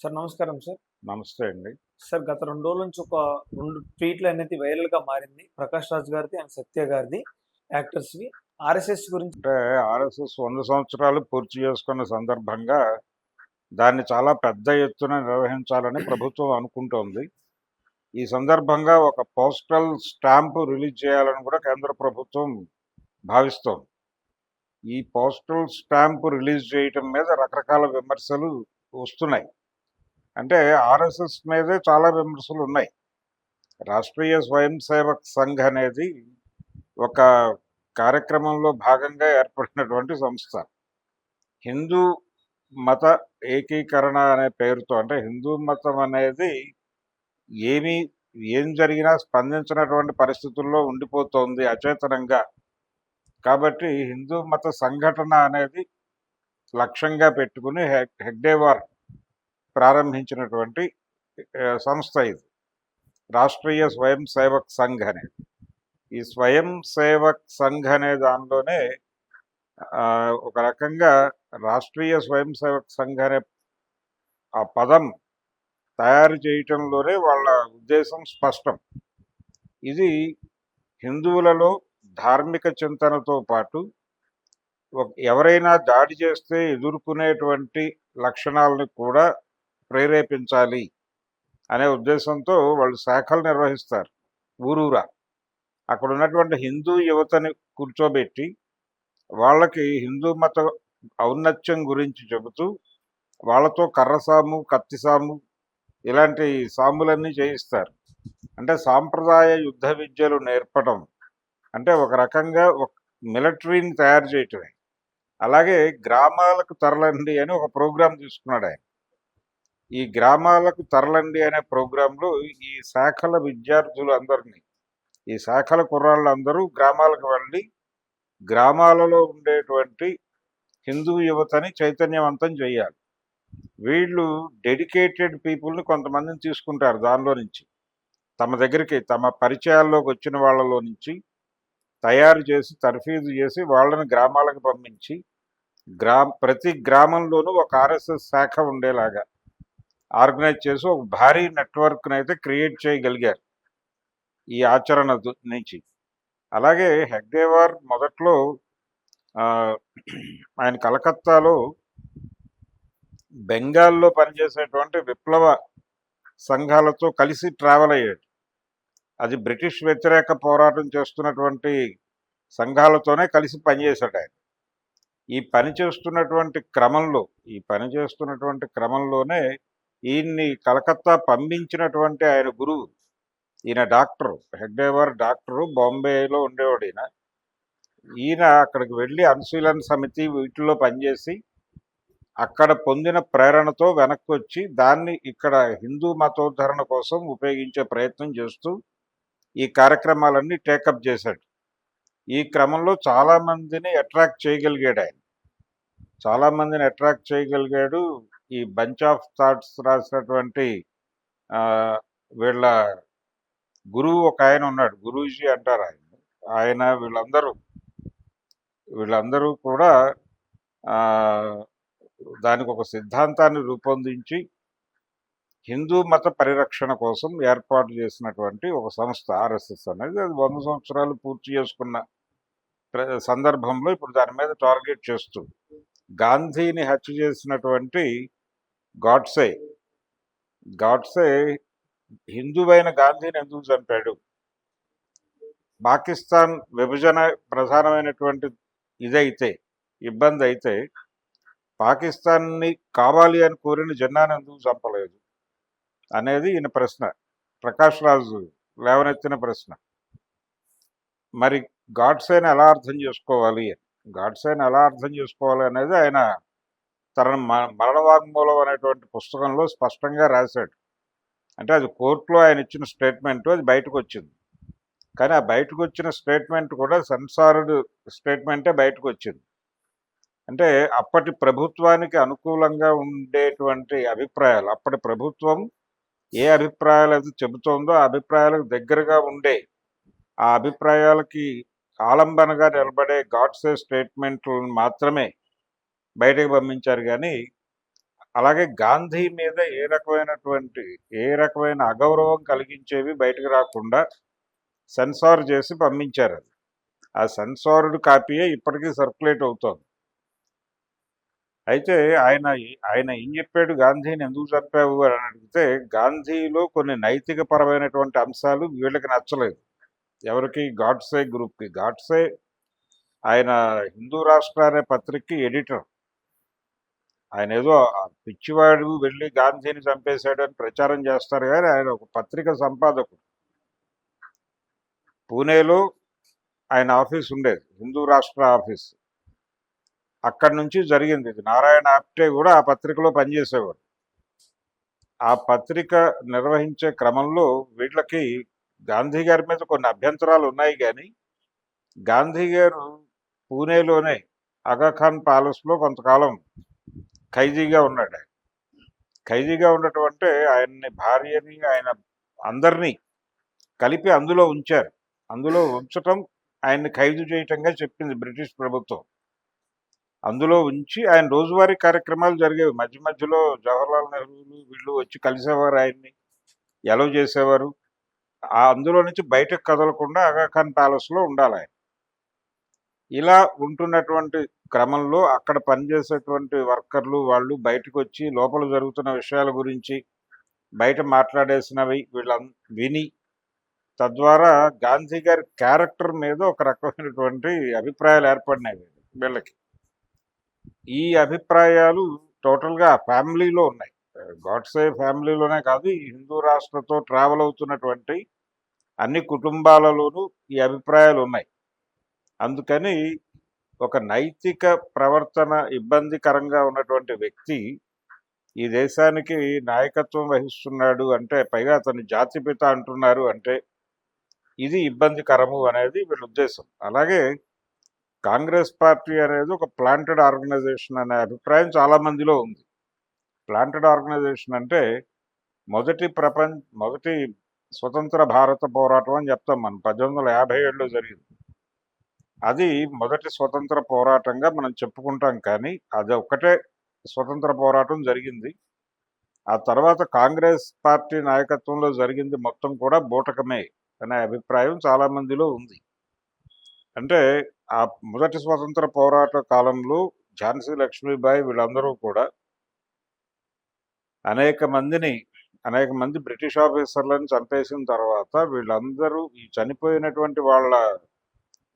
Sir నమస్కారం sir. నమస్తే అండి. సార్ గత రెండు రోజుల నుంచి ఒక రెండు ట్వీట్లు అనేది వైరల్గా మారింది. ప్రకాష్ రాజ్ గారిది అండ్ సత్య గారిది యాక్టర్స్ వి ఆర్ఎస్ఎస్ గురించి అంటే ఆర్ఎస్ఎస్ వంద సంవత్సరాలు పూర్తి చేసుకున్న సందర్భంగా దాన్ని చాలా పెద్ద ఎత్తున నిర్వహించాలని ప్రభుత్వం అనుకుంటోంది. ఈ సందర్భంగా ఒక పోస్టల్ స్టాంపు రిలీజ్ చేయాలని కూడా కేంద్ర ప్రభుత్వం భావిస్తోంది. ఈ పోస్టల్ స్టాంపు రిలీజ్ చేయటం మీద రకరకాల విమర్శలు వస్తున్నాయి. అంటే ఆర్ఎస్ఎస్ మీదే చాలా విమర్శలు ఉన్నాయి. రాష్ట్రీయ స్వయం సేవక్ సంఘ్ అనేది ఒక కార్యక్రమంలో భాగంగా ఏర్పడినటువంటి సంస్థ. హిందూ మత ఏకీకరణ అనే పేరుతో అంటే హిందూ మతం అనేది ఏమి ఏం జరిగినా స్పందించినటువంటి పరిస్థితుల్లో ఉండిపోతోంది అచేతనంగా. కాబట్టి హిందూ మత సంఘటన అనేది లక్ష్యంగా పెట్టుకుని హెగ్ హెగ్డేవార్ ప్రారంభించినటువంటి సంస్థ ఇది. రాష్ట్రీయ స్వయం సేవక్ సంఘ్ అనేది ఈ స్వయం సేవక్ సంఘ్ అనే దానిలోనే ఒక రకంగా రాష్ట్రీయ స్వయం సేవక్ సంఘ్ అనే ఆ పదం తయారు చేయటంలోనే వాళ్ళ ఉద్దేశం స్పష్టం. ఇది హిందువులలో ధార్మిక చింతనతో పాటు ఒక- ఎవరైనా దాడి చేస్తే ఎదుర్కొనేటువంటి లక్షణాలను కూడా ప్రేరేపించాలి అనే ఉద్దేశంతో వాళ్ళు శాఖలు నిర్వహిస్తారు. ఊరూరా. అక్కడ ఉన్నటువంటి హిందూ యువతని కూర్చోబెట్టి వాళ్ళకి హిందూ మత ఔన్నత్యం గురించి చెబుతూ వాళ్ళతో కర్రసాము కత్తిసాము ఇలాంటి సాములన్నీ చేయిస్తారు. అంటే సాంప్రదాయ యుద్ధ విద్యలు నేర్పడం అంటే ఒక రకంగా ఒక మిలిటరీని తయారు చేయటమే. అలాగే గ్రామాలకు తరలండి అని ఒక ప్రోగ్రాం తీసుకున్నాడు ఆయన ఈ గ్రామాలకు తరలండి అనే ప్రోగ్రాంలో ఈ శాఖల విద్యార్థులు అందరినీ ఈ శాఖల కుర్రాళ్ళు అందరూ గ్రామాలకు వెళ్ళి గ్రామాలలో ఉండేటువంటి హిందూ యువతని చైతన్యవంతం చేయాలి. వీళ్ళు డెడికేటెడ్ పీపుల్ని కొంతమందిని తీసుకుంటారు దానిలో నుంచి. తమ దగ్గరికి తమ పరిచయాల్లోకి వచ్చిన వాళ్ళలో నుంచి తయారు చేసి తర్ఫీదు చేసి వాళ్ళని గ్రామాలకు పంపించి గ్రా ప్రతి గ్రామంలోనూ ఒక ఆర్ఎస్ఎస్ శాఖ ఉండేలాగా ఆర్గనైజ్ చేసి ఒక భారీ నెట్వర్క్ని అయితే క్రియేట్ చేయగలిగారు ఈ ఆచరణ నుంచి. అలాగే హెగ్డేవార్ మొదట్లో ఆయన కలకత్తాలో బెంగాల్లో పనిచేసేటువంటి విప్లవ సంఘాలతో కలిసి ట్రావెల్ అయ్యాడు. అది బ్రిటిష్ వ్యతిరేక పోరాటం చేస్తున్నటువంటి సంఘాలతోనే కలిసి పనిచేశాడు ఆయన. ఈ పని చేస్తున్నటువంటి క్రమంలో ఈ పని చేస్తున్నటువంటి క్రమంలోనే ఈయన్ని కలకత్తా పంపించినటువంటి ఆయన గురువు ఈయన డాక్టర్ హెగ్డేవర్ డాక్టరు బాంబేలో ఉండేవాడు ఈయన. ఈయన అక్కడికి వెళ్ళి అనుశీలన సమితి వీటిలో పనిచేసి అక్కడ పొందిన ప్రేరణతో వెనక్కి వచ్చి దాన్ని ఇక్కడ హిందూ మతోద్ధరణ కోసం ఉపయోగించే ప్రయత్నం చేస్తూ ఈ కార్యక్రమాలన్నీ టేకప్ చేశాడు. ఈ క్రమంలో చాలామందిని అట్రాక్ట్ చేయగలిగాడు ఆయన. చాలామందిని అట్రాక్ట్ చేయగలిగాడు ఈ బంచ్ ఆఫ్ థాట్స్ రాసినటువంటి వీళ్ళ గురువు ఒక ఆయన ఉన్నాడు. గురూజీ అంటారు ఆయన. ఆయన వీళ్ళందరూ వీళ్ళందరూ కూడా దానికి ఒక సిద్ధాంతాన్ని రూపొందించి హిందూ మత పరిరక్షణ కోసం ఏర్పాటు చేసినటువంటి ఒక సంస్థ ఆర్ఎస్ఎస్ అనేది. అది వంద సంవత్సరాలు పూర్తి చేసుకున్న సందర్భంలో ఇప్పుడు దాని మీద టార్గెట్ చేస్తూ గాంధీని హత్య చేసినటువంటి గాడ్సే గాడ్సే హిందువైన గాంధీని ఎందుకు చంపాడు? పాకిస్తాన్ విభజన ప్రధానమైనటువంటి ఇదైతే ఇబ్బంది అయితే పాకిస్తాన్ని కావాలి అని కోరిన జన్నాను ఎందుకు చంపలేదు? అనేది ఈయన ప్రశ్న. ప్రకాష్ రాజు లేవనెత్తిన ప్రశ్న. మరి గాడ్సేని ఎలా అర్థం చేసుకోవాలి? గాడ్సేని ఎలా అర్థం చేసుకోవాలి అనేది ఆయన తన మ- మరణ వాగ్మూలం అనేటువంటి పుస్తకంలో స్పష్టంగా రాశాడు. అంటే అది కోర్టులో ఆయన ఇచ్చిన స్టేట్మెంట్ అది బయటకు వచ్చింది కానీ ఆ బయటకు వచ్చిన స్టేట్మెంట్ కూడా సెన్సార్డ్ స్టేట్మెంటే బయటకు వచ్చింది అంటే అప్పటి ప్రభుత్వానికి అనుకూలంగా ఉండేటువంటి అభిప్రాయాలు అప్పటి ప్రభుత్వం ఏ అభిప్రాయాలు అయితే చెబుతోందో ఆ అభిప్రాయాలకు దగ్గరగా ఉండే ఆ అభిప్రాయాలకి ఆలంబనగా నిలబడే గాడ్సే స్టేట్మెంట్లను మాత్రమే బయటకు పంపించారు కానీ అలాగే గాంధీ మీద ఏ రకమైనటువంటి ఏ రకమైన అగౌరవం కలిగించేవి బయటకు రాకుండా సెన్సార్ చేసి పంపించారు అది. ఆ సెన్సార్డ్ కాపీయే ఇప్పటికీ సర్క్యులేట్ అవుతోంది. అయితే ఆయన ఆయన ఏం చెప్పాడు? గాంధీని ఎందుకు చంపావు అని అడిగితే గాంధీలో కొన్ని నైతిక పరమైనటువంటి అంశాలు వీళ్ళకి నచ్చలేదు. ఎవరికి? గాడ్సే గ్రూప్కి. గాడ్సే ఆయన హిందూ రాష్ట్ర అనే పత్రికకి ఎడిటర్. ఆయన ఏదో ఆ పిచ్చివాడు వెళ్ళి గాంధీని చంపేశాడు అని ప్రచారం చేస్తారు కానీ ఆయన ఒక పత్రిక సంపాదకుడు. పూణేలో ఆయన ఆఫీస్ ఉండేది హిందూ రాష్ట్ర ఆఫీస్. అక్కడి నుంచి జరిగింది ఇది. నారాయణ ఆప్టే కూడా ఆ పత్రికలో పనిచేసేవాడు. ఆ పత్రిక నిర్వహించే క్రమంలో వీళ్ళకి గాంధీ గారి మీద కొన్ని అభ్యంతరాలు ఉన్నాయి కానీ గాంధీ గారు పూణేలోనే అగాఖాన్ ప్యాలెస్లో కొంతకాలం ఖైదీగా ఉన్నాడు ఆయన. ఖైదీగా ఉండటం అంటే ఆయన్ని భార్యని ఆయన అందరినీ కలిపి అందులో ఉంచారు. అందులో ఉంచటం ఆయన్ని ఖైదు చేయటంగా చెప్పింది బ్రిటిష్ ప్రభుత్వం. అందులో ఉంచి ఆయన రోజువారీ కార్యక్రమాలు జరిగేవి. మధ్య మధ్యలో జవహర్లాల్ నెహ్రూలు వీళ్ళు వచ్చి కలిసేవారు ఆయన్ని ఎలవ్ చేసేవారు. అందులో నుంచి బయటకు కదలకుండా అగాఖాన్ ప్యాలెస్లో ఉండాలి ఆయన. ఇలా ఉంటున్నటువంటి క్రమంలో అక్కడ పనిచేసేటువంటి వర్కర్లు వాళ్ళు బయటకు వచ్చి లోపల జరుగుతున్న విషయాల గురించి బయట మాట్లాడేసినవి వీళ్ళ విని తద్వారా గాంధీ గారి క్యారెక్టర్ మీద ఒక రకమైనటువంటి అభిప్రాయాలు ఏర్పడినాయి వీళ్ళకి. ఈ అభిప్రాయాలు టోటల్గా ఫ్యామిలీలో ఉన్నాయి. గాడ్సే ఫ్యామిలీలోనే కాదు ఈ హిందూ రాష్ట్రతో ట్రావెల్ అవుతున్నటువంటి అన్ని కుటుంబాలలోనూ ఈ అభిప్రాయాలు ఉన్నాయి. అందుకని ఒక నైతిక ప్రవర్తన ఇబ్బందికరంగా ఉన్నటువంటి వ్యక్తి ఈ దేశానికి నాయకత్వం వహిస్తున్నాడు అంటే పైగా అతను జాతిపిత అంటున్నారు అంటే ఇది ఇబ్బందికరము అనేది వీళ్ళ ఉద్దేశం. అలాగే కాంగ్రెస్ పార్టీ అనేది ఒక ప్లాంటెడ్ ఆర్గనైజేషన్ అనే అభిప్రాయం చాలా మందిలో ఉంది. ప్లాంటెడ్ ఆర్గనైజేషన్ అంటే మొదటి ప్రపంచ మొదటి స్వతంత్ర భారత పోరాటం అని చెప్తాం మనం. పద్దెనిమిది వందల యాభై ఏడులో జరిగింది. అది మొదటి స్వతంత్ర పోరాటంగా మనం చెప్పుకుంటాం కానీ అది ఒక్కటే స్వతంత్ర పోరాటం జరిగింది. ఆ తర్వాత కాంగ్రెస్ పార్టీ నాయకత్వంలో జరిగింది మొత్తం కూడా బూటకమే అనే అభిప్రాయం చాలా మందిలో ఉంది. అంటే ఆ మొదటి స్వతంత్ర పోరాట కాలంలో ఝాన్సీ లక్ష్మీబాయి వీళ్ళందరూ కూడా అనేక మందిని అనేక మంది బ్రిటిష్ ఆఫీసర్లను చంపేసిన తర్వాత వీళ్ళందరూ ఈ చనిపోయినటువంటి వాళ్ళ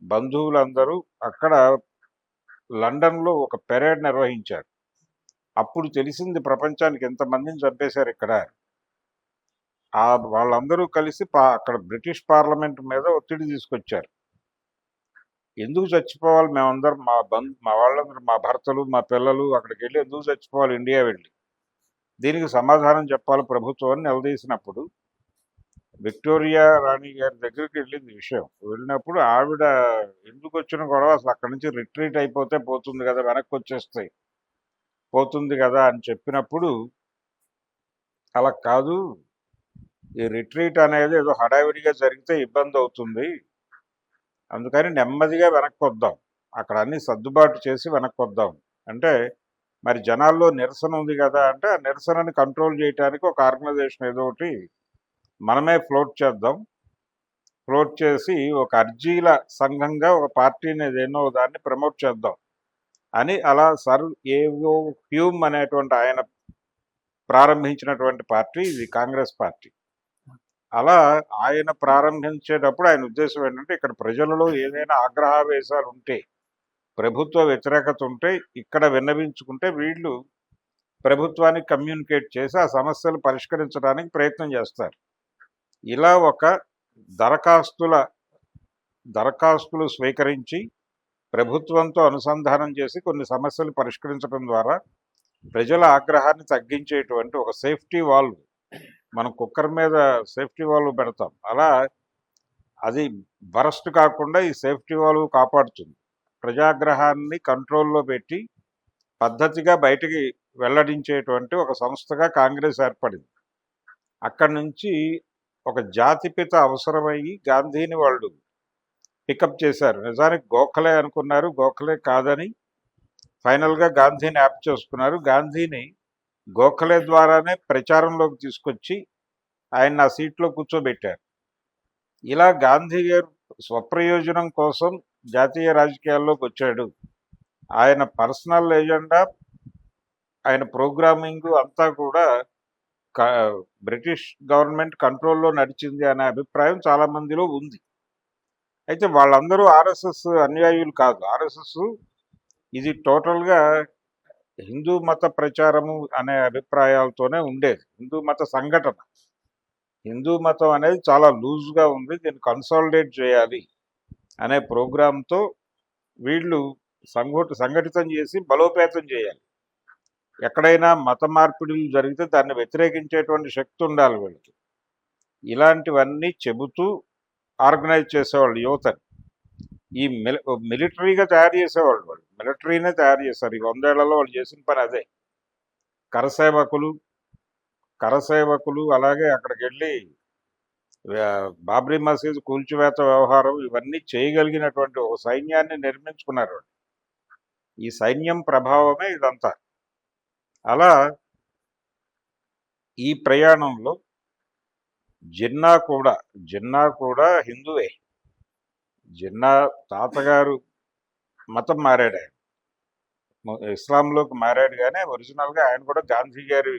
బంధువులందరూ అక్కడ లండన్లో ఒక పెరేడ్ నిర్వహించారు. అప్పుడు తెలిసింది ప్రపంచానికి ఎంతమందిని చంపేశారు ఇక్కడ. ఆ వాళ్ళందరూ కలిసి పా అక్కడ బ్రిటిష్ పార్లమెంట్ మీద ఒత్తిడి తీసుకొచ్చారు. ఎందుకు చచ్చిపోవాలి మేమందరం మా బంధు మా వాళ్ళందరూ మా భర్తలు మా పిల్లలు అక్కడికి వెళ్ళి ఎందుకు చచ్చిపోవాలి ఇండియా వెళ్ళి? దీనికి సమాధానం చెప్పాలి ప్రభుత్వం అని నిలదీసినప్పుడు విక్టోరియా రాణి గారి దగ్గరికి వెళ్ళింది విషయం. వెళ్ళినప్పుడు ఆవిడ ఎందుకు వచ్చిన గొడవ? అసలు అక్కడి నుంచి రిట్రీట్ అయిపోతే పోతుంది కదా వెనక్కి వచ్చేస్తాయి. పోతుంది కదా అని చెప్పినప్పుడు అలా కాదు. ఈ రిట్రీట్ అనేది ఏదో హడావిడిగా జరిగితే ఇబ్బంది అవుతుంది. అందుకని నెమ్మదిగా వెనక్కి వద్దాం. అక్కడ అన్ని సర్దుబాటు చేసి వెనక్కి వద్దాం. అంటే మరి జనాల్లో నిరసన ఉంది కదా అంటే ఆ నిరసనని కంట్రోల్ చేయడానికి ఒక ఆర్గనైజేషన్ ఏదో ఒకటి మనమే ఫ్లోట్ చేద్దాం. ఫ్లోట్ చేసి ఒక అర్జీల సంఘంగా ఒక పార్టీని ఎన్నో దాన్ని ప్రమోట్ చేద్దాం అని అలా సర్ ఏవో హ్యూమ్ అనేటువంటి ఆయన ప్రారంభించినటువంటి పార్టీ ఇది కాంగ్రెస్ పార్టీ. అలా ఆయన ప్రారంభించేటప్పుడు ఆయన ఉద్దేశం ఏంటంటే ఇక్కడ ప్రజలలో ఏదైనా ఆగ్రహావేశాలు ఉంటే ప్రభుత్వ వ్యతిరేకత ఉంటే ఇక్కడ విన్నవించుకుంటే వీళ్ళు ప్రభుత్వానికి కమ్యూనికేట్ చేసి ఆ సమస్యలు పరిష్కరించడానికి ప్రయత్నం చేస్తారు. ఇలా ఒక దరఖాస్తుల దరఖాస్తులు స్వీకరించి ప్రభుత్వంతో అనుసంధానం చేసి కొన్ని సమస్యలు పరిష్కరించడం ద్వారా ప్రజల ఆగ్రహాన్ని తగ్గించేటువంటి ఒక సేఫ్టీ వాల్వ్ మనం కుక్కర్ మీద సేఫ్టీ వాల్వ్ పెడతాం. అలా అది బరస్ట్ కాకుండా ఈ సేఫ్టీ వాల్వ్ కాపాడుతుంది. ప్రజాగ్రహాన్ని కంట్రోల్లో పెట్టి పద్ధతిగా బయటికి వెల్లడించేటువంటి ఒక సంస్థగా కాంగ్రెస్ ఏర్పడింది. అక్కడి నుంచి ఒక జాతిపిత అవసరమయ్యి గాంధీని వాళ్ళు పికప్ చేశారు. నిజానికి గోఖలే అనుకున్నారు. గోఖలే కాదని ఫైనల్గా గాంధీని యాప్ చేసుకున్నారు. గాంధీని గోఖలే ద్వారానే ప్రచారంలోకి తీసుకొచ్చి ఆయన ఆ సీట్లో కూర్చోబెట్టారు. ఇలా గాంధీ గారు స్వప్రయోజనం కోసం జాతీయ రాజకీయాల్లోకి వచ్చాడు. ఆయన పర్సనల్ ఎజెండా ఆయన ప్రోగ్రామింగ్ అంతా కూడా బ్రిటిష్ గవర్నమెంట్ కంట్రోల్లో నడిచింది అనే అభిప్రాయం చాలా మందిలో ఉంది. అయితే వాళ్ళందరూ ఆర్ఎస్ఎస్ అన్యాయులు కాదు. ఆర్ఎస్ఎస్ ఇది టోటల్గా హిందూ మత ప్రచారము అనే అభిప్రాయాలతోనే ఉండేది. హిందూ మత సంఘటన. హిందూ మతం అనేది చాలా లూజ్గా ఉంది. దీన్ని కన్సాలిడేట్ చేయాలి అనే ప్రోగ్రాంతో వీళ్ళు సంఘట సంఘటితం చేసి బలోపేతం చేయాలి. ఎక్కడైనా మత మార్పిడులు జరిగితే దాన్ని వ్యతిరేకించేటువంటి శక్తి ఉండాలి వీళ్ళకి. ఇలాంటివన్నీ చెబుతూ ఆర్గనైజ్ చేసేవాళ్ళు యువతని. ఈ మిలిటరీగా తయారు చేసేవాళ్ళు వాళ్ళు. మిలిటరీనే తయారు చేశారు ఈ వందేళ్ళలో వాళ్ళు చేసిన పని అదే. కరసేవకులు కరసేవకులు అలాగే అక్కడికి వెళ్ళి బాబ్రీ మసీద్ కూల్చివేత వ్యవహారం ఇవన్నీ చేయగలిగినటువంటి ఒక సైన్యాన్ని నిర్మించుకున్నారు ఈ సైన్యం ప్రభావమే ఇదంతా. అలా ఈ ప్రయాణంలో జిన్నా కూడా జిన్నా కూడా హిందువే. జిన్నా తాతగారు మతం మారాడు ఆయన. ఇస్లాంలోకి మారాడు కానీ ఒరిజినల్గా ఆయన కూడా గాంధీ గారి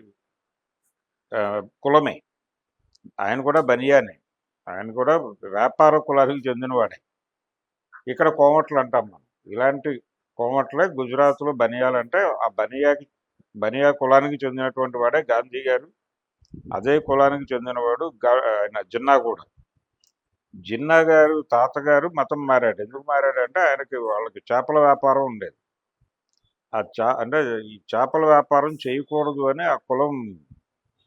కులమే. ఆయన కూడా బనియానే. ఆయన కూడా వ్యాపార కులానికి చెందినవాడే. ఇక్కడ కోమట్లు అంటాం మనం. ఇలాంటి కోమట్లే గుజరాత్లో బనియాలంటే ఆ బనియాకి బనియా కులానికి చెందినటువంటి వాడే గాంధీ గారు. అదే కులానికి చెందినవాడు ఆయన జిన్నా కూడా. జిన్నా గారు తాతగారు మతం మారాడు ఎందుకు మారాడంటే ఆయనకి వాళ్ళకి చేపల వ్యాపారం ఉండేది. ఆ చా అంటే ఈ చేపల వ్యాపారం చేయకూడదు అని ఆ కులం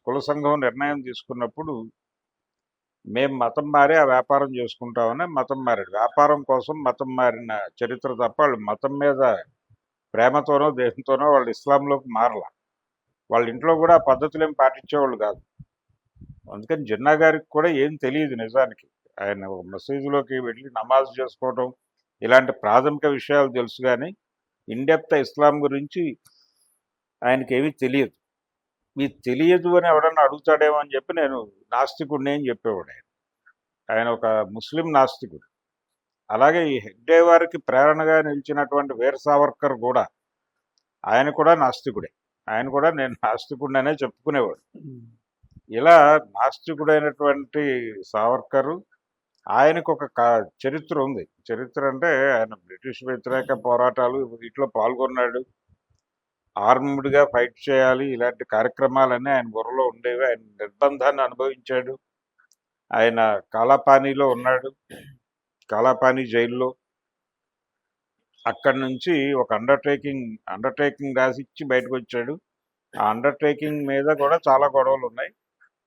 కుల సంఘం నిర్ణయం తీసుకున్నప్పుడు మేము మతం మారి ఆ వ్యాపారం చేసుకుంటామని మతం మారాడు. వ్యాపారం కోసం మతం మారిన చరిత్ర తప్ప వాళ్ళు మతం మీద ప్రేమతోనో దేశంతోనో వాళ్ళు ఇస్లాంలోకి మారల. వాళ్ళ ఇంట్లో కూడా ఆ పద్ధతులు ఏం పాటించేవాళ్ళు కాదు. అందుకని జిన్నా గారికి కూడా ఏం తెలియదు నిజానికి. ఆయన మసీదులోకి వెళ్ళి నమాజ్ చేసుకోవటం ఇలాంటి ప్రాథమిక విషయాలు తెలుసు కానీ ఇండెప్త్ ఇస్లాం గురించి ఆయనకి ఏమీ తెలియదు. మీ తెలియదు అని ఎవడన్నా అడుగుతాడేమో అని చెప్పి నేను నాస్తికుడిని అని చెప్పేవాడు ఆయన. ఆయన ఒక ముస్లిం నాస్తికుడు. అలాగే ఈ హెగ్డే వారికి ప్రేరణగా నిలిచినటువంటి వీర సావర్కర్ కూడా ఆయన కూడా నాస్తికుడే. ఆయన కూడా నేను నాస్తికుడిననే చెప్పుకునేవాడు. ఇలా నాస్తికుడైనటువంటి సావర్కరు ఆయనకు ఒక చరిత్ర ఉంది. చరిత్ర అంటే ఆయన బ్రిటిష్ వ్యతిరేక పోరాటాలు వీటిలో పాల్గొన్నాడు. ఆర్మ్డ్గా ఫైట్ చేయాలి ఇలాంటి కార్యక్రమాలన్నీ ఆయన బుర్రలో ఉండేవి. ఆయన నిర్బంధాన్ని అనుభవించాడు. ఆయన కాలాపానీలో ఉన్నాడు. కాలాపాని జైల్లో అక్కడి నుంచి ఒక అండర్టేకింగ్ అండర్టేకింగ్ రాసిచ్చి బయటకు వచ్చాడు ఆ అండర్టేకింగ్ మీద కూడా చాలా గొడవలు ఉన్నాయి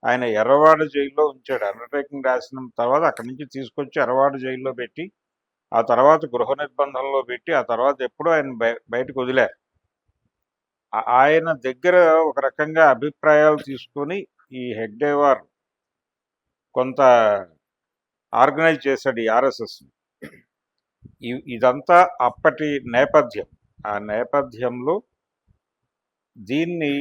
ఆయన ఎర్రవాడ జైల్లో ఉంచాడు. అండర్టేకింగ్ రాసిన తర్వాత అక్కడి నుంచి తీసుకొచ్చి ఎర్రవాడ జైల్లో పెట్టి ఆ తర్వాత గృహ నిర్బంధంలో పెట్టి ఆ తర్వాత ఎప్పుడూ ఆయన బయటకు వదిలారు. ఆయన దగ్గర ఒక రకంగా అభిప్రాయాలు తీసుకొని ఈ హెగ్డేవార్ కొంత ఆర్గనైజ్ చేశాడు ఈ ఆర్ఎస్ఎస్ని ఇదంతా అప్పటి నేపథ్యం. ఆ నేపథ్యంలో దీన్ని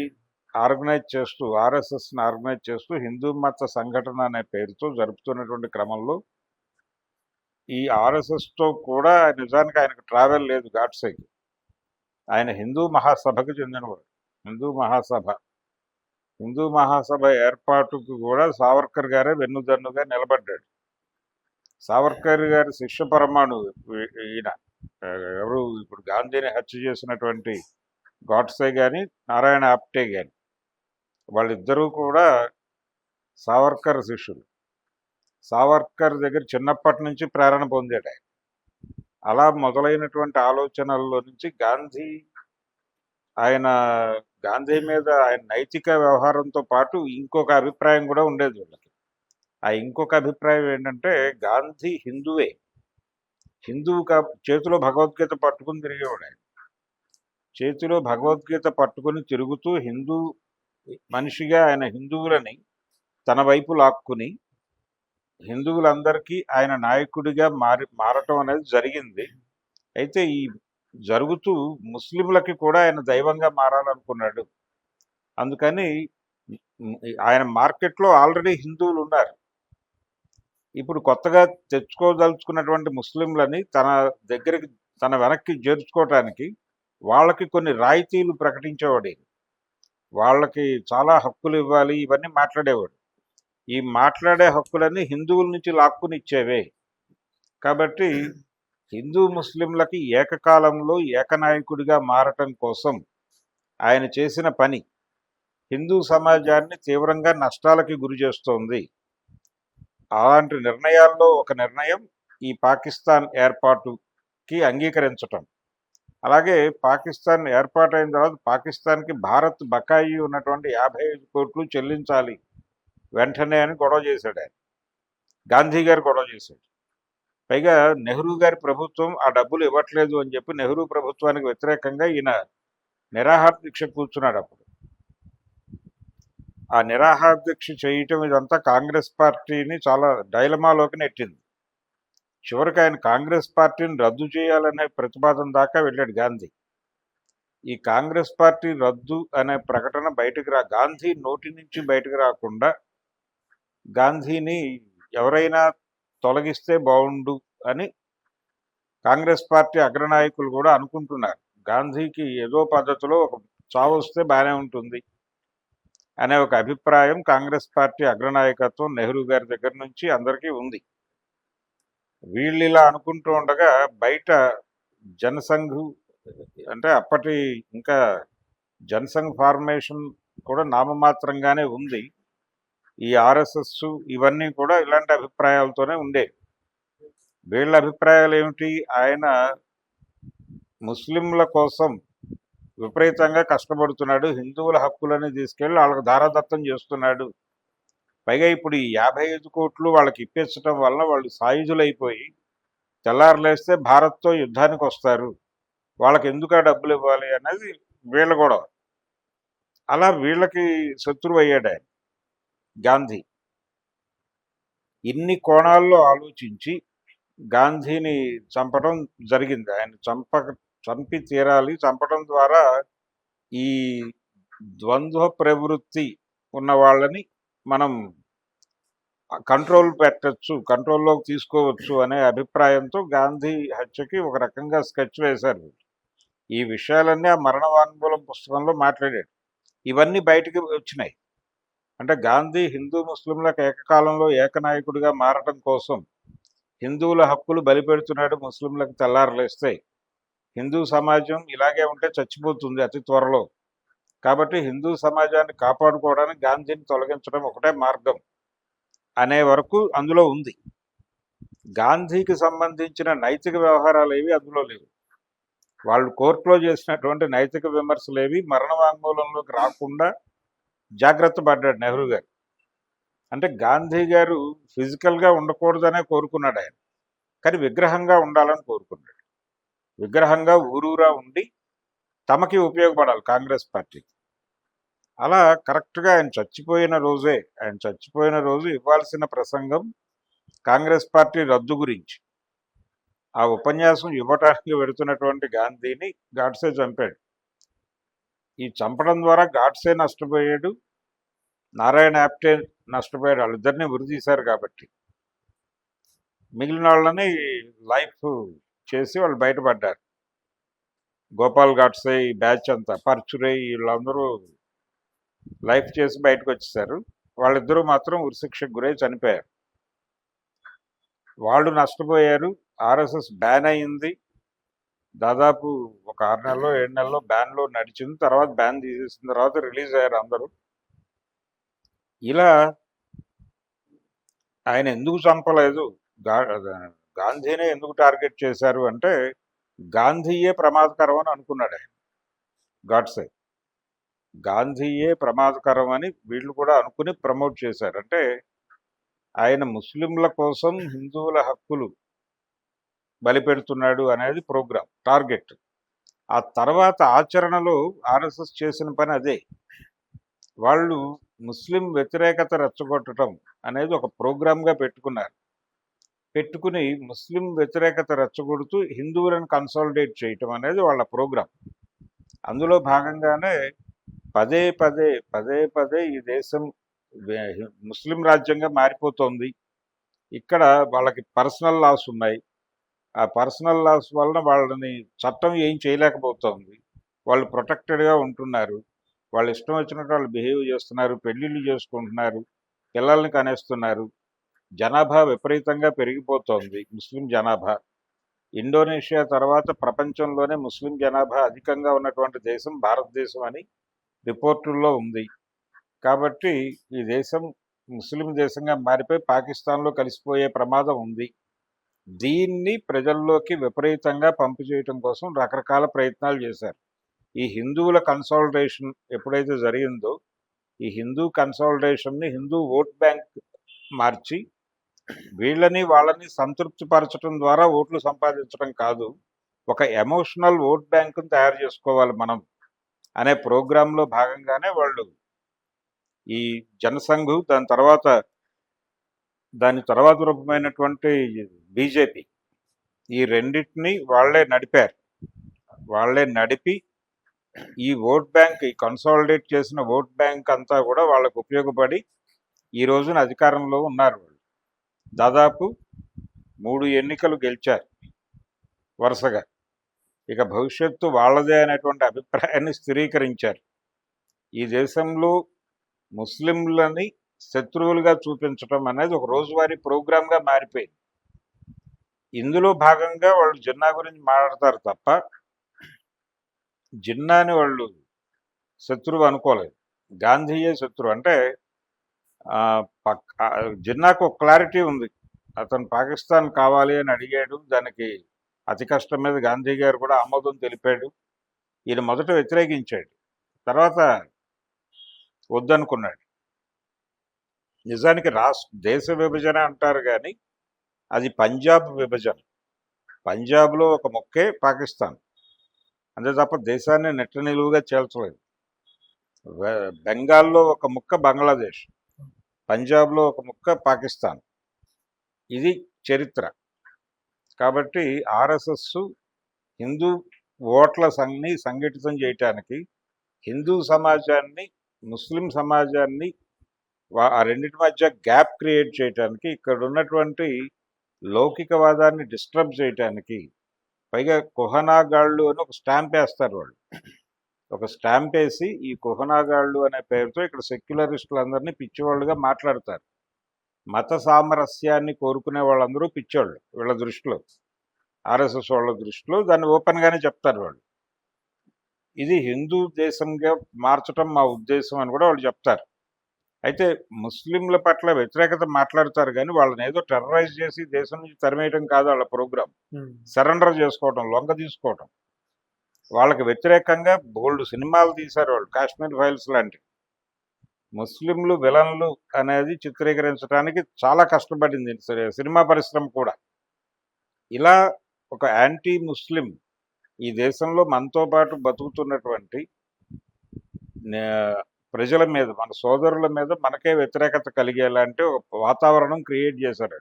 ఆర్గనైజ్ చేస్తూ ఆర్ఎస్ఎస్ని ఆర్గనైజ్ చేస్తూ హిందూ మత సంఘటన అనే పేరుతో జరుపుతున్నటువంటి క్రమంలో ఈ ఆర్ఎస్ఎస్తో కూడా నిజానికి ఆయనకు ట్రావెల్ లేదు ఘాట్సైకి. ఆయన హిందూ మహాసభకు చెందినవాడు హిందూ మహాసభ. హిందూ మహాసభ ఏర్పాటుకు కూడా సావర్కర్ గారే వెన్నుదన్నుగా నిలబడ్డాడు. సావర్కర్ గారి శిష్య పరమాణు ఈయన. ఎవరు ఇప్పుడు గాంధీని హత్య చేసినటువంటి గాడ్సే కానీ నారాయణ ఆప్టే కానీ వాళ్ళిద్దరూ కూడా సావర్కర్ శిష్యులు. సావర్కర్ దగ్గర చిన్నప్పటి నుంచి ప్రేరణ పొందాడు ఆయన. అలా మొదలైనటువంటి ఆలోచనల్లో నుంచి గాంధీ ఆయన గాంధీ మీద ఆయన నైతిక వ్యవహారంతో పాటు ఇంకొక అభిప్రాయం కూడా ఉండేది వీళ్ళకి. ఆ ఇంకొక అభిప్రాయం ఏంటంటే గాంధీ హిందువే. హిందువు కా చేతిలో భగవద్గీత పట్టుకుని తిరిగేవాడు. ఆయన చేతిలో భగవద్గీత పట్టుకుని తిరుగుతూ హిందూ మనిషిగా ఆయన హిందువులని తన వైపు లాక్కుని హిందువులందరికీ ఆయన నాయకుడిగా మారి మారటం అనేది జరిగింది. అయితే ఈ జరుగుతూ ముస్లింలకి కూడా ఆయన దైవంగా మారాలనుకున్నాడు. అందుకని ఆయన మార్కెట్లో ఆల్రెడీ హిందువులు ఉన్నారు. ఇప్పుడు కొత్తగా తెచ్చుకోదలుచుకున్నటువంటి ముస్లింలని తన దగ్గరికి తన వెనక్కి చేర్చుకోవటానికి వాళ్ళకి కొన్ని రాయితీలు ప్రకటించేవాడు వాళ్ళకి చాలా హక్కులు ఇవ్వాలి ఇవన్నీ మాట్లాడేవాడు. ఈ మాట్లాడే హక్కులన్నీ హిందువుల నుంచి లాక్కుని ఇచ్చేవే కాబట్టి హిందూ ముస్లింలకి ఏకకాలంలో ఏకనాయకుడిగా మారటం కోసం ఆయన చేసిన పని హిందూ సమాజాన్ని తీవ్రంగా నష్టాలకి గురి చేస్తోంది. అలాంటి నిర్ణయాల్లో ఒక నిర్ణయం ఈ పాకిస్తాన్ ఏర్పాటుకి అంగీకరించటం. అలాగే పాకిస్తాన్ ఏర్పాటైన తర్వాత పాకిస్తాన్కి భారత్ బకాయి ఉన్నటువంటి యాభై ఐదు కోట్లు చెల్లించాలి వెంటనే అని గొడవ చేశాడు ఆయన. గాంధీ గారు గొడవ చేశాడు. పైగా నెహ్రూ గారి ప్రభుత్వం ఆ డబ్బులు ఇవ్వట్లేదు అని చెప్పి నెహ్రూ ప్రభుత్వానికి వ్యతిరేకంగా ఈయన నిరాహార దీక్ష కూర్చున్నాడు అప్పుడు. ఆ నిరాహార దీక్ష చేయటం ఇదంతా కాంగ్రెస్ పార్టీని చాలా డైలమాలోకి నెట్టింది. చివరికి ఆయన కాంగ్రెస్ పార్టీని రద్దు చేయాలనే ప్రతిపాదన దాకా వెళ్ళాడు గాంధీ. ఈ కాంగ్రెస్ పార్టీ రద్దు అనే ప్రకటన బయటకు రా గాంధీ నోటి నుంచి బయటకు రాకుండా గాంధీని ఎవరైనా తొలగిస్తే బాగుండు అని కాంగ్రెస్ పార్టీ అగ్రనాయకులు కూడా అనుకుంటున్నారు. గాంధీకి ఏదో పద్ధతిలో ఒక చావు వస్తే బాగానే ఉంటుంది. అనే ఒక అభిప్రాయం కాంగ్రెస్ పార్టీ అగ్రనాయకత్వం నెహ్రూ గారి దగ్గర నుంచి అందరికీ ఉంది. వీళ్ళు ఇలా అనుకుంటూ ఉండగా బయట జనసంఘ్ అంటే అప్పటి ఇంకా జనసంఘ్ ఫార్మేషన్ కూడా నామమాత్రంగానే ఉంది. ఈ ఆర్ఎస్ఎస్ ఇవన్నీ కూడా ఇలాంటి అభిప్రాయాలతోనే ఉండేవి వీళ్ళ అభిప్రాయాలు ఏమిటి ఆయన ముస్లింల కోసం విపరీతంగా కష్టపడుతున్నాడు. హిందువుల హక్కులని తీసుకెళ్ళి వాళ్ళకి దారాదత్తం చేస్తున్నాడు. పైగా ఇప్పుడు ఈ యాభై ఐదు కోట్లు వాళ్ళకి ఇప్పించడం వలన వాళ్ళు సాయుధులైపోయి తెల్లారులేస్తే భారత్తో యుద్ధానికి వస్తారు. వాళ్ళకి ఎందుకు ఆ డబ్బులు ఇవ్వాలి అనేది వీళ్ళ గొడవ. అలా వీళ్ళకి శత్రువు అయ్యాడు ఆయన గాంధీ. ఇన్ని కోణాల్లో ఆలోచించి గాంధీని చంపడం జరిగింది. ఆయన చంప చంపి తీరాలి. చంపడం ద్వారా ఈ ద్వంద్వ ప్రవృత్తి ఉన్న వాళ్ళని మనం కంట్రోల్ పెట్టచ్చు కంట్రోల్లోకి తీసుకోవచ్చు అనే అభిప్రాయంతో గాంధీ హత్యకి ఒక రకంగా స్కెచ్ వేశారు. ఈ విషయాలన్నీ ఆ మరణ పుస్తకంలో మాట్లాడాడు. ఇవన్నీ బయటికి వచ్చినాయి. అంటే గాంధీ హిందూ ముస్లింలకు ఏకకాలంలో ఏకనాయకుడిగా మారటం కోసం హిందువుల హక్కులు బలిపెడుతున్నాడు ముస్లింలకు తెల్లారలేస్తే హిందూ సమాజం ఇలాగే ఉంటే చచ్చిపోతుంది అతి త్వరలో. కాబట్టి హిందూ సమాజాన్ని కాపాడుకోవడానికి గాంధీని తొలగించడం ఒకటే మార్గం అనే వరకు అందులో ఉంది. గాంధీకి సంబంధించిన నైతిక వ్యవహారాలు ఏవి అందులో లేవు. వాళ్ళు కోర్టులో చేసినటువంటి నైతిక విమర్శలు ఏవి మరణ వాంగ్మూలంలోకి రాకుండా జాగ్రత్త పడ్డాడు నెహ్రూ గారు. అంటే గాంధీ గారు ఫిజికల్గా ఉండకూడదనే కోరుకున్నాడు ఆయన కానీ విగ్రహంగా ఉండాలని కోరుకున్నాడు. విగ్రహంగా ఊరూరా ఉండి తమకి ఉపయోగపడాలి కాంగ్రెస్ పార్టీకి అలా కరెక్ట్గా ఆయన చచ్చిపోయిన రోజే ఆయన చచ్చిపోయిన రోజు ఇవ్వాల్సిన ప్రసంగం కాంగ్రెస్ పార్టీ రద్దు గురించి. ఆ ఉపన్యాసం ఇవ్వటానికి వెడుతున్నటువంటి గాంధీని గాడ్సే చంపాడు. ఈ చంపడం ద్వారా గాడ్సే నష్టపోయాడు నారాయణ యాప్టే నష్టపోయాడు వాళ్ళిద్దరిని ఉరితీశారు కాబట్టి. మిగిలిన వాళ్ళని లైఫ్ చేసి వాళ్ళు బయటపడ్డారు. గోపాల్ ఘాట్సే ఈ బ్యాచ్ అంతా పర్చురే వీళ్ళందరూ లైఫ్ చేసి బయటకు వచ్చేసారు వాళ్ళిద్దరూ మాత్రం ఉరిశిక్షకు గురై చనిపోయారు. వాళ్ళు నష్టపోయారు. ఆర్ఎస్ఎస్ బ్యాన్ అయింది దాదాపు ఒక ఆరు నెలలో ఏడు నెలలో బ్యాన్లో నడిచింది. తర్వాత బ్యాన్ తీసేసిన తర్వాత రిలీజ్ అయ్యారు అందరూ. ఇలా ఆయన ఎందుకు చంపలేదు? గా గాంధీనే ఎందుకు టార్గెట్ చేశారు అంటే గాంధీయే ప్రమాదకరం అని అనుకున్నాడు ఆయన. గాడ్సే. గాంధీయే ప్రమాదకరం అని వీళ్ళు కూడా అనుకుని ప్రమోట్ చేశారు. అంటే ఆయన ముస్లింల కోసం హిందువుల హక్కులు బలిపెడుతున్నాడు అనేది ప్రోగ్రామ్ టార్గెట్. ఆ తర్వాత ఆచరణలో ఆర్ఎస్ఎస్ చేసిన పని అదే. వాళ్ళు ముస్లిం వ్యతిరేకత రెచ్చగొట్టడం అనేది ఒక ప్రోగ్రామ్గా పెట్టుకున్నారు. పెట్టుకుని ముస్లిం వ్యతిరేకత రెచ్చగొడుతూ హిందువులను కన్సాలిడేట్ చేయటం అనేది వాళ్ళ ప్రోగ్రాం అందులో భాగంగానే పదే పదే పదే పదే ఈ దేశం ముస్లిం రాజ్యంగా మారిపోతోంది. ఇక్కడ వాళ్ళకి పర్సనల్ లాస్ ఉన్నాయి. ఆ పర్సనల్ లాస్ వలన వాళ్ళని చట్టం ఏం చేయలేకపోతోంది. వాళ్ళు ప్రొటెక్టెడ్గా ఉంటున్నారు. వాళ్ళు ఇష్టం వచ్చినట్టు వాళ్ళు బిహేవ్ చేస్తున్నారు పెళ్ళిళ్ళు చేసుకుంటున్నారు పిల్లల్ని కనేస్తున్నారు. జనాభా విపరీతంగా పెరిగిపోతోంది ముస్లిం జనాభా. ఇండోనేషియా తర్వాత ప్రపంచంలోనే ముస్లిం జనాభా అధికంగా ఉన్నటువంటి దేశం భారతదేశం అని రిపోర్టుల్లో ఉంది. కాబట్టి ఈ దేశం ముస్లిం దేశంగా మారిపోయి పాకిస్తాన్లో కలిసిపోయే ప్రమాదం ఉంది. దీన్ని ప్రజల్లోకి విపరీతంగా పంపు చేయటం కోసం రకరకాల ప్రయత్నాలు చేశారు. ఈ హిందువుల కన్సాలిడేషన్ ఎప్పుడైతే జరిగిందో ఈ హిందూ కన్సాలిడేషన్ని హిందూ ఓట్ బ్యాంక్ మార్చి వీళ్ళని వాళ్ళని సంతృప్తిపరచడం ద్వారా ఓట్లు సంపాదించడం కాదు. ఒక ఎమోషనల్ ఓట్ బ్యాంకును తయారు చేసుకోవాలి మనం అనే ప్రోగ్రాంలో భాగంగానే వాళ్ళు ఈ జనసంఘు దాని తర్వాత దాని తర్వాత రూపమైనటువంటి బీజేపీ ఈ రెండింటిని వాళ్ళే నడిపారు. వాళ్ళే నడిపి ఈ ఓట్ బ్యాంక్ ఈ కన్సాలిడేట్ చేసిన ఓట్ బ్యాంక్ అంతా కూడా వాళ్ళకు ఉపయోగపడి ఈ రోజున అధికారంలో ఉన్నారు. దాదాపు మూడు ఎన్నికలు గెలిచారు వరుసగా. ఇక భవిష్యత్తు వాళ్ళదే అనేటువంటి అభిప్రాయాన్ని స్థిరీకరించారు. ఈ దేశంలో ముస్లింలని శత్రువులుగా చూపించడం అనేది ఒక రోజువారీ ప్రోగ్రామ్గా మారిపోయింది. ఇందులో భాగంగా వాళ్ళు జిన్నా గురించి మాట్లాడతారు తప్ప జిన్నాని వాళ్ళు శత్రువు అనుకోలేదు. గాంధీయే శత్రువు. అంటే జిన్నాకు ఒక క్లారిటీ ఉంది. అతను పాకిస్తాన్ కావాలి అని అడిగాడు. దానికి అతి కష్టం మీద గాంధీ గారు కూడా ఆమోదం తెలిపాడు. ఈయన మొదట వ్యతిరేకించాడు. తర్వాత వద్దనుకున్నాడు. నిజానికి రాష్ట్ర దేశ విభజన అంటారు కానీ అది పంజాబ్ విభజన. పంజాబ్లో ఒక ముక్కే పాకిస్తాన్. అంతే తప్ప దేశాన్ని నెట్ట నిలువుగా చేల్చలేదు. బెంగాల్లో ఒక ముక్క బంగ్లాదేశ్. పంజాబ్లో ఒక ముక్క పాకిస్తాన్. ఇది చరిత్ర. కాబట్టి ఆర్ఎస్ఎస్ హిందూ ఓట్ల సంఘని సంఘటితం చేయటానికి హిందూ సమాజాన్ని ముస్లిం సమాజాన్ని వా- ఆ రెండింటి మధ్య గ్యాప్ క్రియేట్ చేయటానికి ఇక్కడ ఉన్నటువంటి లౌకికవాదాన్ని డిస్టర్బ్ చేయటానికి పైగా కుహనాగాళ్ళు అని ఒక స్టాంప్ వేస్తారు వాళ్ళు. ఒక స్టాంప్ వేసి ఈ కుహనాగాళ్ళు అనే పేరుతో ఇక్కడ సెక్యులరిస్టులందరినీ పిచ్చివాళ్ళుగా మాట్లాడతారు. మత సామరస్యాన్ని కోరుకునే వాళ్ళందరూ పిచ్చోళ్ళు వీళ్ళ దృష్టిలో. ఆర్ఎస్ఎస్ వాళ్ళ దృష్టిలో దాన్ని ఓపెన్గానే చెప్తారు వాళ్ళు. ఇది హిందూ దేశంగా మార్చడం మా ఉద్దేశం అని కూడా వాళ్ళు చెప్తారు. అయితే ముస్లింల పట్ల వ్యతిరేకత మాట్లాడతారు కానీ వాళ్ళని ఏదో టెర్రరైజ్ చేసి దేశం నుంచి తరిమేయటం కాదు వాళ్ళ ప్రోగ్రాం. సరెండర్ చేసుకోవటం లొంగ తీసుకోవటం వాళ్ళకి వ్యతిరేకంగా బోల్డ్ సినిమాలు తీశారు వాళ్ళు. కాశ్మీర్ ఫైల్స్ లాంటివి. ముస్లింలు విలన్లు అనేది చిత్రీకరించడానికి చాలా కష్టపడింది సినిమా పరిశ్రమ కూడా. ఇలా ఒక యాంటీ ముస్లిం ఈ దేశంలో మనతో పాటు బతుకుతున్నటువంటి ప్రజల మీద మన సోదరుల మీద మనకే వ్యతిరేకత కలిగేలాంటి ఒక వాతావరణం క్రియేట్ చేశారు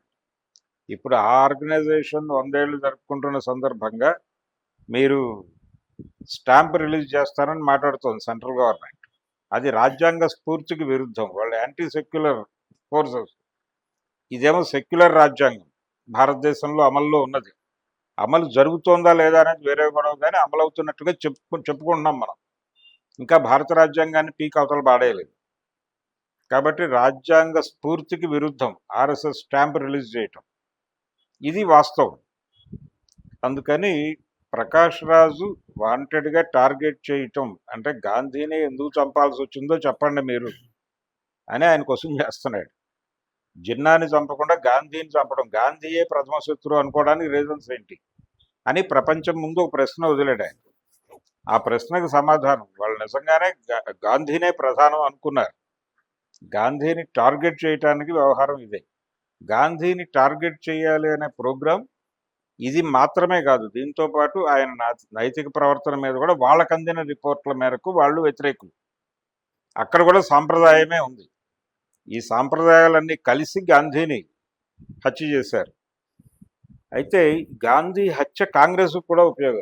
ఇప్పుడు ఆ ఆర్గనైజేషన్ వందేళ్ళు జరుపుకుంటున్న సందర్భంగా మీరు స్టాంప్ రిలీజ్ చేస్తారని మాట్లాడుతోంది సెంట్రల్ గవర్నమెంట్. అది రాజ్యాంగ స్ఫూర్తికి విరుద్ధం. వాళ్ళు యాంటీ సెక్యులర్ ఫోర్సెస్. ఇదేమో సెక్యులర్ రాజ్యాంగం. భారతదేశంలో అమల్లో ఉన్నది. అమలు జరుగుతోందా లేదా అనేది వేరే గొడవ కానీ అమలు అవుతున్నట్టుగా చెప్పు చెప్పుకుంటున్నాం మనం. ఇంకా భారత రాజ్యాంగాన్ని పీక్ అవతల పాడేయలేదు. కాబట్టి రాజ్యాంగ స్ఫూర్తికి విరుద్ధం ఆర్ఎస్ఎస్ స్టాంప్ రిలీజ్ చేయటం. ఇది వాస్తవం. అందుకని ప్రకాష్ రాజు వాంటెడ్గా టార్గెట్ చేయటం అంటే గాంధీని ఎందుకు చంపాల్సి వచ్చిందో చెప్పండి మీరు అని ఆయన కోసం చేస్తున్నాడు. జిన్నాని చంపకుండా గాంధీని చంపడం గాంధీయే ప్రథమ శత్రువు అనుకోవడానికి రీజన్స్ ఏంటి? అని ప్రపంచం ముందు ఒక ప్రశ్న వదిలేడు ఆయన. ఆ ప్రశ్నకు సమాధానం వాళ్ళు నిజంగానే గాంధీనే ప్రధానం అనుకున్నారు. గాంధీని టార్గెట్ చేయటానికి వ్యవహారం ఇదే. గాంధీని టార్గెట్ చేయాలి అనే ప్రోగ్రాం ఇది మాత్రమే కాదు. దీంతో పాటు ఆయన నా- నైతిక ప్రవర్తన మీద కూడా వాళ్ళకు అందిన రిపోర్ట్ల మేరకు వాళ్ళు వ్యతిరేకులు. అక్కడ కూడా సాంప్రదాయమే ఉంది. ఈ సాంప్రదాయాలన్నీ కలిసి గాంధీని హత్య చేశారు. అయితే గాంధీ హత్య కాంగ్రెస్ కూడా ఉపయోగం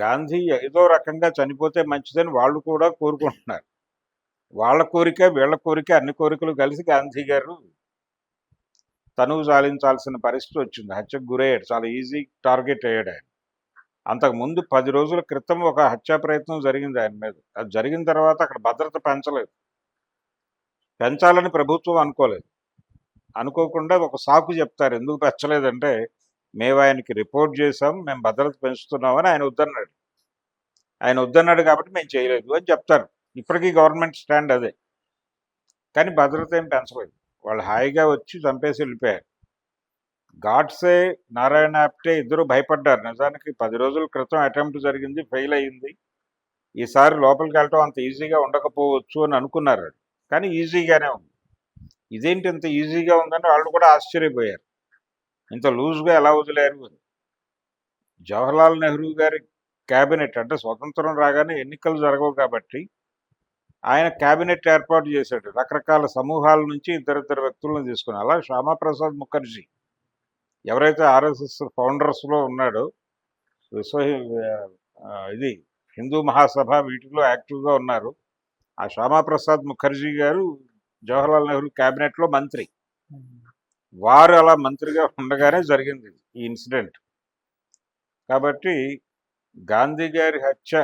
గాంధీ ఏదో రకంగా చనిపోతే మంచిదని వాళ్ళు కూడా కోరుకుంటున్నారు. వాళ్ళ కోరిక వీళ్ళ కోరిక అన్ని కోరికలు కలిసి గాంధీ గారు తనువు సాధించాల్సిన పరిస్థితి వచ్చింది. హత్యకు గురయ్యాడు. చాలా ఈజీ టార్గెట్ అయ్యాడు ఆయన. అంతకు ముందు పది రోజుల క్రితం ఒక హత్యా ప్రయత్నం జరిగింది ఆయన మీద. అది జరిగిన తర్వాత అక్కడ భద్రత పెంచలేదు. పెంచాలని ప్రభుత్వం అనుకోలేదు. అనుకోకుండా ఒక సాకు చెప్తారు. ఎందుకు పెంచలేదంటే మేము ఆయనకి రిపోర్ట్ చేసాం మేము భద్రత పెంచుతున్నామని ఆయన వద్దన్నాడు. ఆయన వద్దన్నాడు కాబట్టి మేము చేయలేదు అని చెప్తారు. ఇప్పటికీ గవర్నమెంట్ స్టాండ్ అదే. కానీ భద్రత ఏం పెంచలేదు. వాళ్ళు హాయిగా వచ్చి చంపేసి వెళ్ళిపోయారు. గాడ్సే నారాయణ ఆప్టే ఇద్దరు భయపడ్డారు. నిజానికి పది రోజుల క్రితం అటెంప్ట్ జరిగింది ఫెయిల్ అయ్యింది ఈసారి లోపలికి వెళ్ళటం అంత ఈజీగా ఉండకపోవచ్చు అని అనుకున్నారు కానీ ఈజీగానే ఉంది. ఇదేంటి ఇంత ఈజీగా ఉందని వాళ్ళు కూడా ఆశ్చర్యపోయారు. ఇంత లూజ్గా ఎలా వదిలేరు జవహర్లాల్ నెహ్రూ గారి క్యాబినెట్ అంటే స్వతంత్రం రాగానే ఎన్నికలు జరగవు కాబట్టి ఆయన క్యాబినెట్ ఏర్పాటు చేశాడు. రకరకాల సమూహాల నుంచి ఇద్దరిద్దరు వ్యక్తులను తీసుకుని. అలా శ్యామాప్రసాద్ ముఖర్జీ ఎవరైతే ఆర్ఎస్ఎస్ ఫౌండర్స్లో ఉన్నాడో విశ్వ ఇది హిందూ మహాసభ వీటిలో యాక్టివ్గా ఉన్నారు. ఆ శ్యామాప్రసాద్ ముఖర్జీ గారు జవహర్లాల్ నెహ్రూ క్యాబినెట్లో మంత్రి. వారు అలా మంత్రిగా ఉండగానే జరిగింది ఈ ఇన్సిడెంట్. కాబట్టి గాంధీ గారి హత్య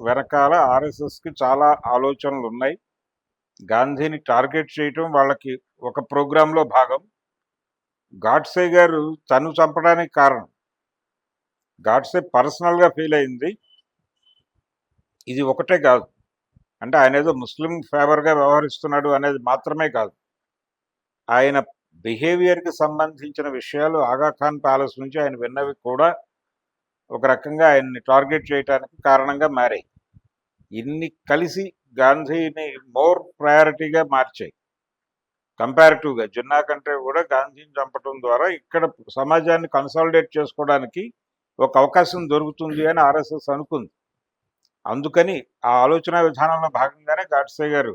వెనకాల ఆర్ఎస్ఎస్కి చాలా ఆలోచనలు ఉన్నాయి గాంధీని టార్గెట్ చేయటం వాళ్ళకి ఒక ప్రోగ్రాంలో భాగం. గాడ్సే గారు తను చంపడానికి కారణం. గాడ్సే పర్సనల్గా ఫీల్ అయింది. ఇది ఒకటే కాదు. అంటే ఆయన ఏదో ముస్లిం ఫేవర్గా వ్యవహరిస్తున్నాడు అనేది మాత్రమే కాదు. ఆయన బిహేవియర్కి సంబంధించిన విషయాలు ఆగాఖాన్ ప్యాలెస్ నుంచి ఆయన విన్నవి కూడా ఒక రకంగా ఆయన్ని టార్గెట్ చేయడానికి కారణంగా మారాయి. ఇన్ని కలిసి గాంధీని మోర్ ప్రయారిటీగా మార్చాయి. కంపారిటివ్గా జిన్నా కంటే కూడా గాంధీని చంపడం ద్వారా ఇక్కడ సమాజాన్ని కన్సాలిడేట్ చేసుకోవడానికి ఒక అవకాశం దొరుకుతుంది అని ఆర్ఎస్ఎస్ అనుకుంది. అందుకని ఆ ఆలోచన విధానంలో భాగంగానే గాడ్సే గారు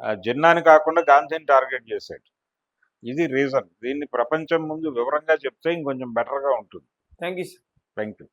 ఆ, జిన్నాని కాకుండా గాంధీని టార్గెట్ చేశాడు ఇది రీజన్. దీన్ని ప్రపంచం ముందు వివరంగా చెప్తే ఇంకొంచెం బెటర్గా ఉంటుంది. Thank you sir. Thank you